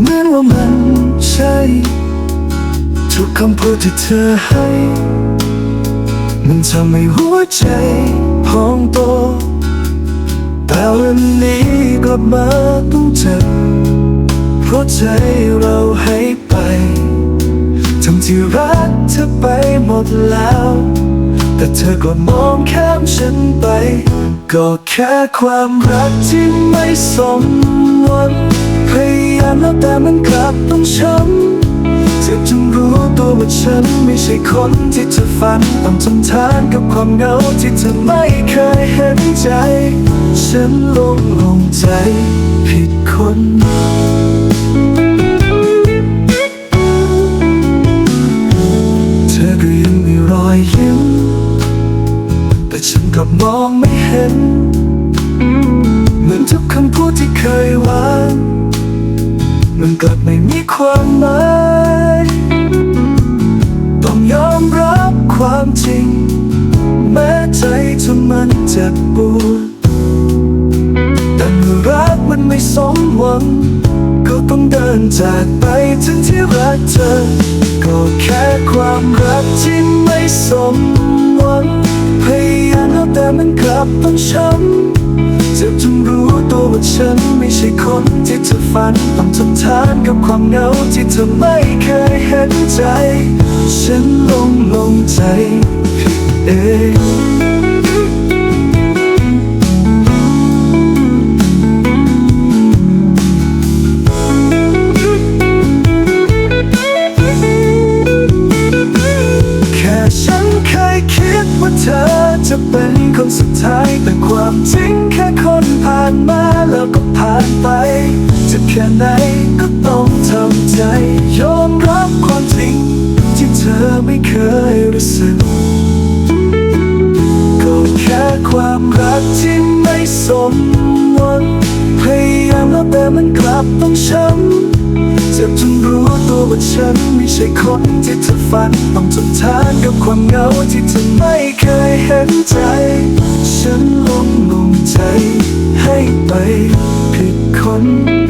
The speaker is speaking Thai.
เหมือนว่ามันใช่ ทุกคำพูดที่เธอให้ มันทำให้หัวใจพองโตแต่วันนี้กลับมาต้องเจ็บเพราะใจเราให้ไปทั้งที่รักเธอไปหมดแล้ว แต่เธอก็มองข้ามฉัน ก็แค่ความรักที่ไม่สมหวังพยายามแล้วแต่มันกลับต้องช้ำเธอจงรู้ตัวว่าฉันไม่ใช่คนที่เธอฝันต้องทนทานกับความเหงาที่เธอไม่เคยเห็นใจ ฉันลงลงใจผิดคน ฉันกลับมองไม่เห็น เหมือนทุกคำพูดที่เคยหวานมันกลับไม่มีความหมายต้องยอมรับความจริง แม้ใจจะมันเจ็บปวดแต่เมื่อรักมันไม่สมหวัง ก็ต้องเดินจากไปถึงที่รักเธอ ก็แค่ความรักที่ไม่สม กับต้องช้ำเจ็บจนรู้ตัวว่าฉันไม่ใช่คนที่เธอฝันต้องทนทานกับความเหงาที่เธอไม่เคยเห็นใจ ฉันลงลงใจเองแค่ฉันเคยคิดว่าเธอ จะเป็นคนสุดท้ายแต่ความจริงแค่คนผ่านมาแล้วก็ผ่านไปจะแค่ไหนก็ต้องทำใจยอมรับความจริง ที่เธอไม่เคยรู้สึกก็แค่ความรักที่ไม่สมหวังพยายามแล้วแต่มันกลับต้องช้ำ จ็บจนรู้ตัวว่าฉันไม่ใช่คนที่เธอฝัน ต้องทนทานกับความเหงาที่เธอไม่เคยเห็นใจ ฉันลงลงใจให้ไปผิดคน